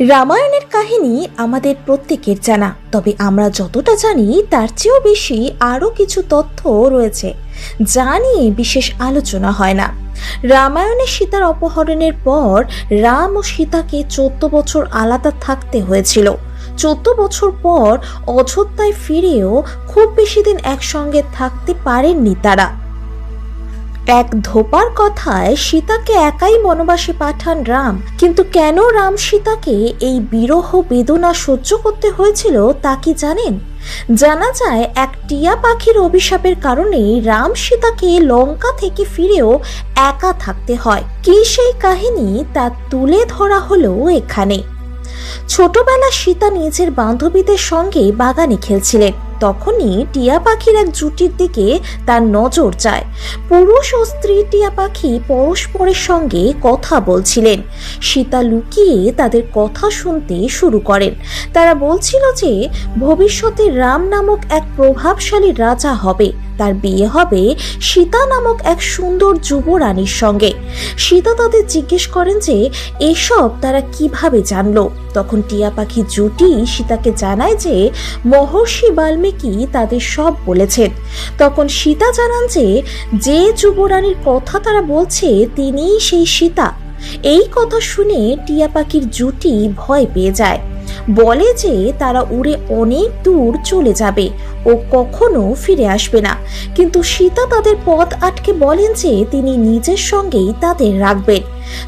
রামায়ণের কাহিনী আমাদের প্রত্যেকের জানা, তবে আমরা যতটা জানি তার চেয়েও বেশি আরও কিছু তথ্য রয়েছে, যা নিয়ে বিশেষ আলোচনা হয় না। রামায়ণে সীতার অপহরণের পর রাম ও সীতাকে চোদ্দ বছর আলাদা থাকতে হয়েছিল। চোদ্দ বছর পর অযোধ্যায় ফিরেও খুব বেশি দিন একসঙ্গে থাকতে পারেননি তারা। এক ধোপার কথায় সীতাকে একাই বনবাসে পাঠান রাম। কিন্তু কেন রাম সীতাকে এই বিরহ বেদনা সহ্য করতে হয়েছিল তা কি জানেন? জানা যায় এক টিয়া পাখির অভিশাপের কারণে রাম সীতাকে লঙ্কা থেকে ফিরেও একা থাকতে হয়। কি সেই কাহিনী তা তুলে ধরা হলো এখানে। ছোটবেলা সীতা নিজের বান্ধবীদের সঙ্গে বাগানে খেলছিলেন। তখনই টিয়া পাখির এক জুটির দিকে তার নজর যায় পুরুষ ও স্ত্রী টিয়া পাখি পরস্পরের সঙ্গে কথা বলছিলেন। সীতা লুকিয়ে তাদের কথা শুনতে শুরু করেন। তারা বলছিল যে, ভবিষ্যতে রাম নামক এক প্রভাবশালী রাজা হবে। তার বিয়ে হবে সীতা নামক এক সুন্দর যুবরানীর সঙ্গে। সীতা তাদের জিজ্ঞেস করেন যে, এসব তারা কীভাবে জানলো? তখন টিয়া পাখি জুটি সীতাকে জানায় যে, মহর্ষি বাল্মীকি তাদের সব বলেছেন। তখন সীতা জানান যে যে যুবরানীর কথা তারা বলছে, তিনিই সেই সীতা। এই কথা শুনে টিয়া পাখির জুটি ভয় পেয়ে যায়। বলে যে তারা উড়ে অনেক দূর চলে যাবে, ও কখনো ফিরে আসবে না। কিন্তু সীতা তাদের পথ আটকে বলেন যে তিনি নিজের সঙ্গেই তাদের রাখবেন।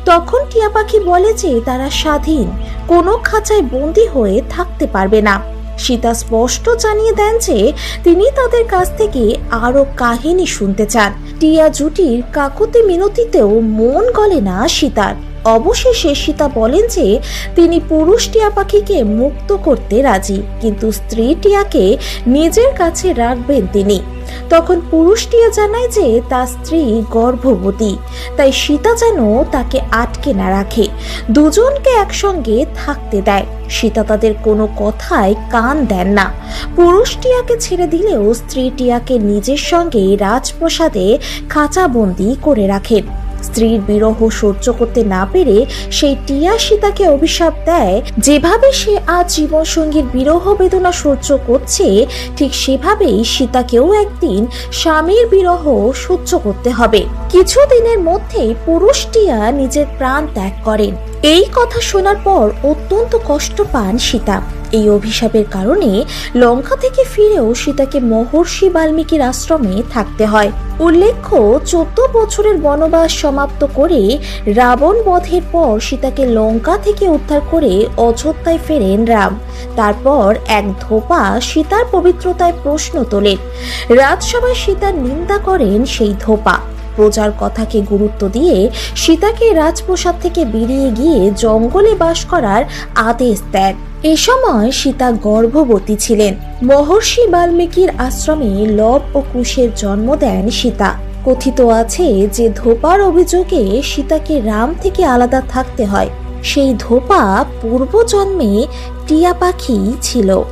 তখন টিয়া পাখি বলে যে তারা স্বাধীন, কোনো খাঁচায় বন্দি হয়ে থাকতে পারবে না। সীতা স্পষ্ট জানিয়ে দেন যে তিনি তাদের কাছ থেকে আরও কাহিনী শুনতে চান। টিয়া জুটির কাকুতি মিনতিতেও মন গলে না সীতার। অবশেষে সীতা বলেন যে তিনি পুরুষ টিয়া পাখিকে মুক্ত করতে রাজি, কিন্তু স্ত্রী টিয়াকে নিজের কাছে রাখবেন তিনি। তখন পুরুষ টিয়া জানায় যে তার স্ত্রী গর্ভবতী, তাই সীতা যেন তাকে আটকে না রাখে, দুজনকে একসঙ্গে থাকতে দেয়। সীতা তাদের কোনো কথায় কান দেন না। পুরুষ টিয়াকে ছেড়ে দিলেও স্ত্রী টিয়াকে নিজের সঙ্গে রাজপ্রসাদে খাঁচাবন্দি করে রাখেন। স্ত্রীর বিরহ সহ্য করতে না পেরে সেই টিয়া সীতাকে অভিশাপ দেয়। যেভাবে সে আজ জীবনসঙ্গীর বিরহ বেদনা সহ্য করছে, ঠিক সেভাবেই সীতাকেও একদিন স্বামীর বিরহ সহ্য করতে হবে। কিছুদিনের মধ্যেই পুরুষ টিয়া নিজের প্রাণ ত্যাগ করেন। এই কথা শোনার পর অত্যন্ত কষ্ট পান সীতা। এই অভিশাপের কারণে লঙ্কা থেকে ফিরেও সীতাকে মহর্ষি বাল্মীকির আশ্রমে থাকতে হয়। উল্লেখ্য, চোদ্দ বছরের বনবাস সমাপ্ত করে রাবণ বধের পর সীতাকে লঙ্কা থেকে উদ্ধার করে অযোধ্যায় ফেরেন রাম। তারপর এক ধোপা সীতার পবিত্রতায় প্রশ্ন তোলেন। রাজসভায় সীতার নিন্দা করেন সেই ধোপা। প্রজার কথাকে গুরুত্ব দিয়ে সীতাকে রাজপ্রসাদ থেকে বেরিয়ে গিয়ে জঙ্গলে বাস করার আদেশ দেন। এ সময় সীতা গর্ভবতী ছিলেন। মহর্ষি বাল্মীকির আশ্রমে লব ও কুশের জন্ম দেন সীতা। কথিত আছে যে ধোপার অভিযোগে সীতাকে রাম থেকে আলাদা থাকতে হয়। সেই ধোপা পূর্বজন্মে টিয়া পাখি ছিল।